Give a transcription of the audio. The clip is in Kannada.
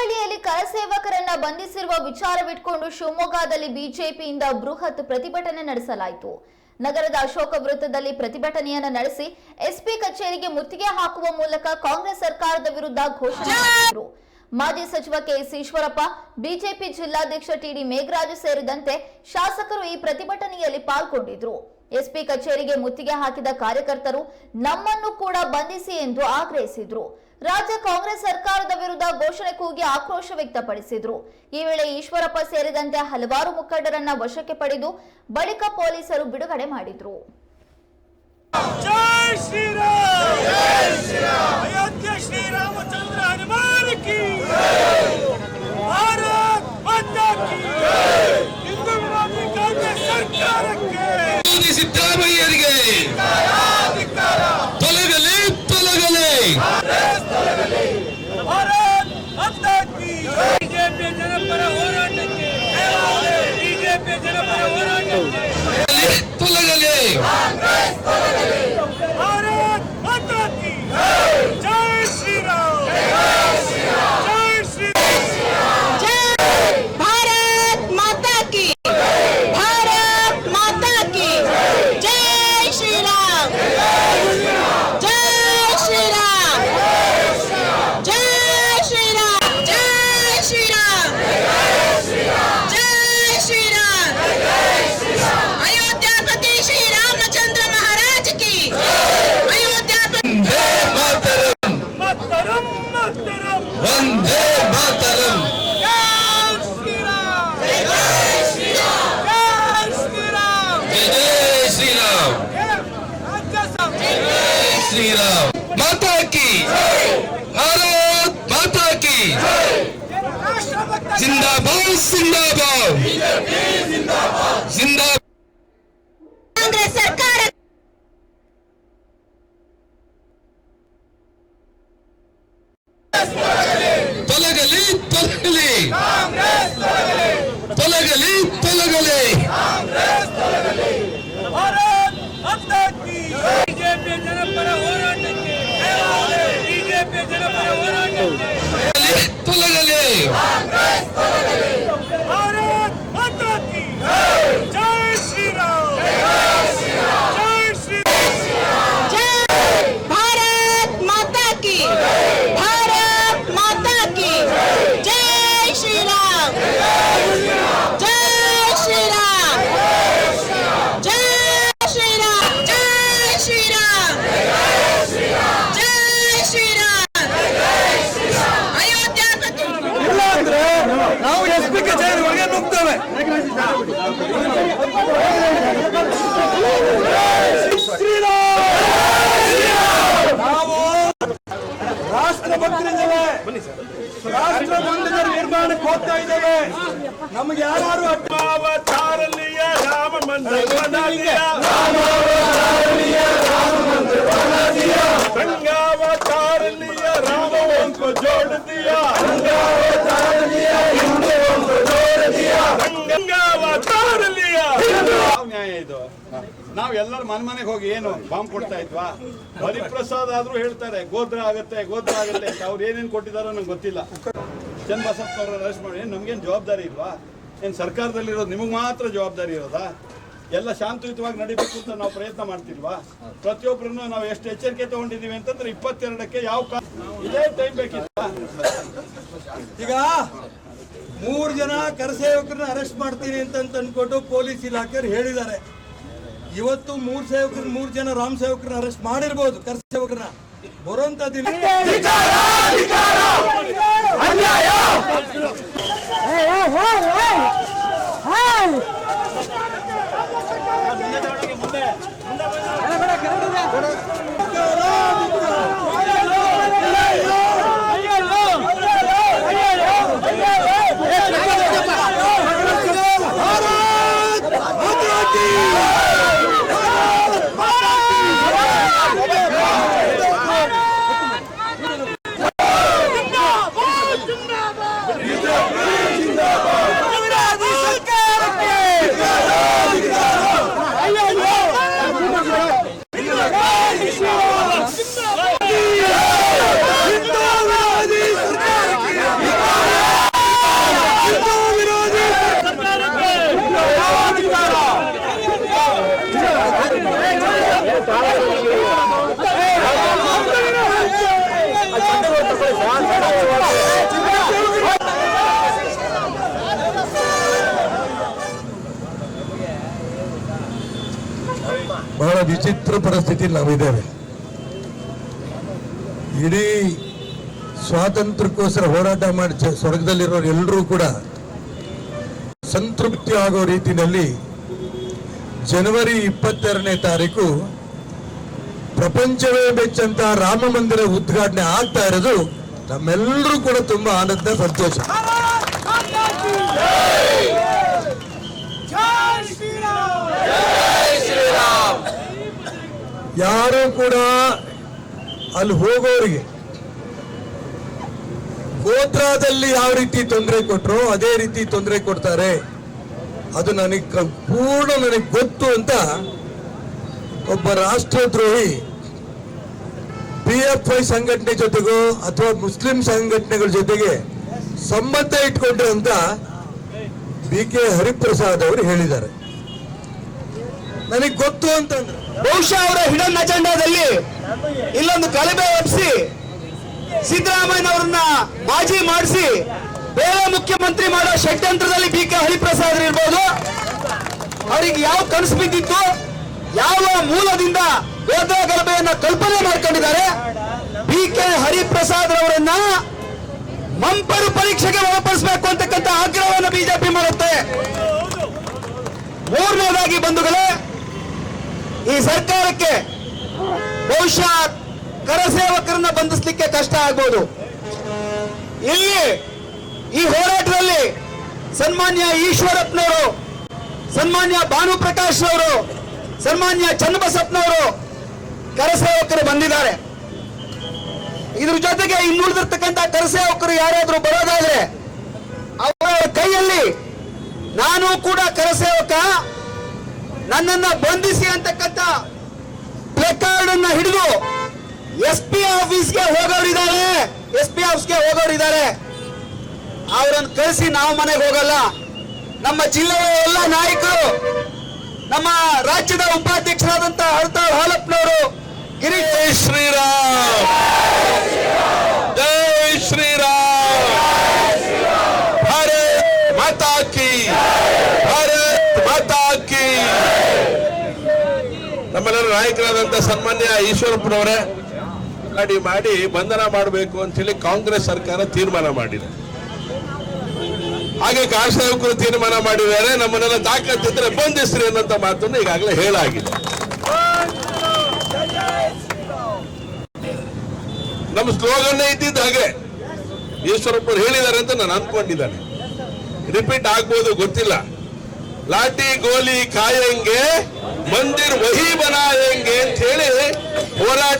ಹುಬ್ಬಳ್ಳಿಯಲ್ಲಿ ಕರಸೇವಕರನ್ನ ಬಂಧಿಸಿರುವ ವಿಚಾರವಿಟ್ಕೊಂಡು ಶಿವಮೊಗ್ಗದಲ್ಲಿ ಬಿಜೆಪಿಯಿಂದ ಬೃಹತ್ ಪ್ರತಿಭಟನೆ ನಡೆಸಲಾಯಿತು. ನಗರದ ಅಶೋಕ ವೃತ್ತದಲ್ಲಿ ಪ್ರತಿಭಟನೆಯನ್ನ ನಡೆಸಿ ಎಸ್ಪಿ ಕಚೇರಿಗೆ ಮುತ್ತಿಗೆ ಹಾಕುವ ಮೂಲಕ ಕಾಂಗ್ರೆಸ್ ಸರ್ಕಾರದ ವಿರುದ್ಧ ಘೋಷಣೆ ಮಾಡಿದರು. ಮಾಜಿ ಸಚಿವ ಕೆಎಸ್ ಈಶ್ವರಪ್ಪ, ಬಿಜೆಪಿ ಜಿಲ್ಲಾಧ್ಯಕ್ಷ ಟಿಡಿ ಮೇಘರಾಜು ಸೇರಿದಂತೆ ಶಾಸಕರು ಈ ಪ್ರತಿಭಟನೆಯಲ್ಲಿ ಪಾಲ್ಗೊಂಡಿದ್ರು. ಎಸ್ಪಿ ಕಚೇರಿಗೆ ಮುತ್ತಿಗೆ ಹಾಕಿದ ಕಾರ್ಯಕರ್ತರು ನಮ್ಮನ್ನು ಕೂಡ ಬಂಧಿಸಿ ಎಂದು ಆಗ್ರಹಿಸಿದ್ರು. ರಾಜ್ಯ ಕಾಂಗ್ರೆಸ್ ಸರ್ಕಾರದ ವಿರುದ್ಧ ಘೋಷಣೆ ಕೂಗಿ ಆಕ್ರೋಶ ವ್ಯಕ್ತಪಡಿಸಿದ್ರು. ಈ ವೇಳೆ ಈಶ್ವರಪ್ಪ ಸೇರಿದಂತೆ ಹಲವಾರು ಮುಖಂಡರನ್ನ ವಶಕ್ಕೆ ಪಡೆದು ಬಳಿಕ ಪೊಲೀಸರು ಬಿಡುಗಡೆ ಮಾಡಿದ್ರು. Ele, tudo ali. ஜிந்தாபாத் ஜிந்தாபாத் ஜிந்தாபாத் காங்கிரஸ் சர்க்கார தொலகலி தொலகலி. தொலகலி தொலகலி. பிஜேபி চলে গেলে। ರಾಷ್ಟ್ರ ಭಕ್ತರಿದ್ದೇವೆ ರಾಷ್ಟ್ರ ಬಂಧನ ನಿರ್ಮಾಣಕ್ಕೆ ಹೋಗ್ತಾ ಇದ್ದೇವೆ ನಮಗೆ ಯಾರು ಅವತಾರಲಿಯ ರಾಮ ಮಂದಿರ ಗಂಗಾವತಾರಲಿಯ ರಾಮ ಒಂದು ಜೋಡ ನಾವ್ ಎಲ್ಲರೂ ಮನ್ ಮನೆಗೆ ಹೋಗಿ ಏನು ಬಾಂಬ್ ಕೊಡ್ತಾ ಇದ್ವಾ? ಹರಿಪ್ರಸಾದ್ ಆದ್ರೂ ಹೇಳ್ತಾರೆ, ಗೋದ್ರ ಆಗತ್ತೆ ಗೋದ್ರ ಆಗತ್ತೆ ಅವ್ರು ಏನೇನ್ ಕೊಟ್ಟಿದಾರೋ ನಂಗೆ ಗೊತ್ತಿಲ್ಲ. ಚನ್ನಬಸಪ್ಪ ಅವರ ಅರೆಸ್ಟ್ ಮಾಡಿ, ಏನ್ ಜವಾಬ್ದಾರಿ ಇಲ್ವಾ? ಏನ್ ಸರ್ಕಾರದಲ್ಲಿರೋದು ನಿಮಗೆ ಮಾತ್ರ ಜವಾಬ್ದಾರಿ ಇರೋದಾ? ಎಲ್ಲ ಶಾಂತಯುತವಾಗಿ ನಡಿಬೇಕು ಅಂತ ನಾವು ಪ್ರಯತ್ನ ಮಾಡ್ತಿಲ್ವಾ? ಪ್ರತಿಯೊಬ್ಬರನ್ನು ನಾವು ಎಷ್ಟು ಎಚ್ಚರಿಕೆ ತಗೊಂಡಿದ್ದೀವಿ ಅಂತಂದ್ರೆ ಇಪ್ಪತ್ತೆರಡಕ್ಕೆ ಯಾವ ಇದೇ ಟೈಮ್ ಬೇಕಿತ್ತ? ಈಗ ಮೂರು ಜನ ಕರಸೇವಕರನ್ನ ಅರೆಸ್ಟ್ ಮಾಡ್ತೀನಿ ಅಂತ ಅಂದ್ಕೊಂಡು ಪೊಲೀಸ್ ಇಲಾಖೆಯವರು ಹೇಳಿದ್ದಾರೆ. ಇವತ್ತು ಮೂರು ಸೇವಕರು ಮೂರು ಜನ ರಾಮ್ ಸೇವಕರನ್ನ ಅರೆಸ್ಟ್ ಮಾಡಿರ್ಬೋದು ಕರಸೇವಕರನ್ನ ಬರುವಂತ ದಿನ ಜಿಂದಾಬಾದ್ ವಿಚಿತ್ರ ಪರಿಸ್ಥಿತಿಯಲ್ಲಿ ನಾವಿದ್ದೇವೆ ಇಡೀ ಸ್ವಾತಂತ್ರ್ಯಕ್ಕೋಸ್ಕರ ಹೋರಾಟ ಮಾಡಿ ಸ್ವರ್ಗದಲ್ಲಿರೋರು ಎಲ್ಲರೂ ಕೂಡ ಸಂತೃಪ್ತಿ ಆಗೋ ರೀತಿಯಲ್ಲಿ ಜನವರಿ ಇಪ್ಪತ್ತೆರಡನೇ ತಾರೀಕು ಪ್ರಪಂಚವೇ ಬೆಚ್ಚಂತ ರಾಮ ಮಂದಿರ ಉದ್ಘಾಟನೆ ಆಗ್ತಾ ಇರೋದು ನಮ್ಮೆಲ್ಲರೂ ಕೂಡ ತುಂಬಾ ಆನಂದ ಸಂತೋಷ ಯಾರು ಕೂಡ ಅಲ್ಲಿ ಹೋಗೋರಿಗೆ ಗೋತ್ರದಲ್ಲಿ ಯಾವ ರೀತಿ ತೊಂದರೆ ಕೊಟ್ರು ಅದೇ ರೀತಿ ತೊಂದರೆ ಕೊಡ್ತಾರೆ. ಅದು ನನಗೆ ಪೂರ್ಣ ನನಗೆ ಗೊತ್ತು ಅಂತ ಒಬ್ಬ ರಾಷ್ಟ್ರದ್ರೋಹಿ ಪಿ ಎಫ್ ಐ ಸಂಘಟನೆ ಜೊತೆಗೂ ಅಥವಾ ಮುಸ್ಲಿಂ ಸಂಘಟನೆಗಳ ಜೊತೆಗೆ ಸಂಬಂಧ ಇಟ್ಕೊಂಡ್ರು ಅಂತ ಬಿ ಕೆ ಹರಿಪ್ರಸಾದ್ ಅವರು ಹೇಳಿದ್ದಾರೆ. ನನಗೆ ಗೊತ್ತು ಅಂತಂದ್ರೆ. ಬಹುಶಃ ಅವರ ಹಿಡನ್ ಅಜೆಂಡಾದಲ್ಲಿ ಇಲ್ಲೊಂದು ಗಲಭೆ ಒಪ್ಪಿಸಿ ಸಿದ್ದರಾಮಯ್ಯನವರನ್ನ ಮಾಜಿ ಮಾಡಿಸಿ ಬೇರೆ ಮುಖ್ಯಮಂತ್ರಿ ಮಾಡೋ ಷಡ್ಯಂತ್ರದಲ್ಲಿ ಬಿ ಕೆ ಹರಿಪ್ರಸಾದ್ ಇರ್ಬೋದು. ಅವರಿಗೆ ಯಾವ ಕನಸು ಬಿದ್ದಿತ್ತು, ಯಾವ ಮೂಲದಿಂದ ಗೋದ್ರ ಗಲಭೆಯನ್ನ ಕಲ್ಪನೆ ಮಾಡ್ಕೊಂಡಿದ್ದಾರೆ, ಬಿ ಕೆ ಹರಿಪ್ರಸಾದ್ ಅವರನ್ನ ಮಂಪರು ಪರೀಕ್ಷೆಗೆ ಒಳಪಡಿಸಬೇಕು ಅಂತಕ್ಕಂಥ ಆಗ್ರಹವನ್ನು ಬಿಜೆಪಿ ಮಾಡುತ್ತೆ. ಮೂರನೇದಾಗಿ ಬಂಧುಗಳೇ ಈ ಸರ್ಕಾರಕ್ಕೆ ಬಹುಶಃ ಕರಸೇವಕರನ್ನ ಬಂಧಿಸಲಿಕ್ಕೆ ಕಷ್ಟ ಆಗ್ಬೋದು. ಇಲ್ಲಿ ಈ ಹೋರಾಟದಲ್ಲಿ ಸನ್ಮಾನ್ಯ ಈಶ್ವರಪ್ಪನವರು, ಸನ್ಮಾನ್ಯ ಭಾನು ಪ್ರಕಾಶ್ ಅವರು ಸನ್ಮಾನ್ಯ ಚನ್ನಬಸಪ್ಪನವರು ಕರಸೇವಕರು ಬಂದಿದ್ದಾರೆ. ಇದ್ರ ಜೊತೆಗೆ ಇನ್ನುಳಿದಿರ್ತಕ್ಕಂಥ ಕರಸೇವಕರು ಯಾರಾದರೂ ಬರೋದಾದ್ರೆ, ಅವರ ಕೈಯಲ್ಲಿ ನಾನು ಕೂಡ ಕರಸೇವಕ ನನ್ನನ್ನ ಬಂಧಿಸಿ ಅಂತಕ್ಕಂಥ ಪ್ಲೇಕಾರ್ಡ್ ಅನ್ನ ಹಿಡಿದು ಎಸ್ ಪಿ ಆಫೀಸ್ಗೆ ಹೋಗೋರಿದ್ದಾರೆ. ಎಸ್ ಪಿ ಆಫೀಸ್ಗೆ ಹೋಗೋರಿದ್ದಾರೆ. ಅವರನ್ನು ಕಳಿಸಿ ನಾವು ಮನೆಗೆ ಹೋಗಲ್ಲ. ನಮ್ಮ ಜಿಲ್ಲೆಯ ಎಲ್ಲ ನಾಯಕರು, ನಮ್ಮ ರಾಜ್ಯದ ಉಪಾಧ್ಯಕ್ಷರಾದಂತಹ ನಮ್ಮೆಲ್ಲರ ಸನ್ಮಾನ್ಯ ಈಶ್ವರಪ್ಪನವರೇ ಗಾಡಿ ಮಾಡಿ ಬಂಧನ ಮಾಡಬೇಕು ಅಂತ ಹೇಳಿ ಕಾಂಗ್ರೆಸ್ ಸರ್ಕಾರ ತೀರ್ಮಾನ ಮಾಡಿದೆ. ಹಾಗೆ ಕಾಶೇವಕರು ತೀರ್ಮಾನ ಮಾಡಿದ್ದಾರೆ ನಮ್ಮನ್ನೆಲ್ಲ ತಾಕತ್ತಿದ್ರೆ ಬಂಧಿಸ್ರಿ ಅನ್ನೋಂಥ ಮಾತನ್ನು ಈಗಾಗಲೇ ಹೇಳಾಗಿದೆ ನಮ್ಮ ಸ್ಲೋಗನ್ನೇ ಇದ್ದಿದ್ದು ಹಾಗೆ. ಈಶ್ವರಪ್ಪರು ಹೇಳಿದ್ದಾರೆ ಅಂತ ನಾನು ಅನ್ಕೊಂಡಿದ್ದಾನೆ. ರಿಪೀಟ್ ಆಗ್ಬೋದು, ಗೊತ್ತಿಲ್ಲ. ಲಾಟಿ ಗೋಲಿ ಕಾಯಂಗೆ ಮಂದಿರ್ ವಹಿ ಬನಾಯಂಗೆ ಅಂತ ಹೇಳಿ ಹೋರಾಟ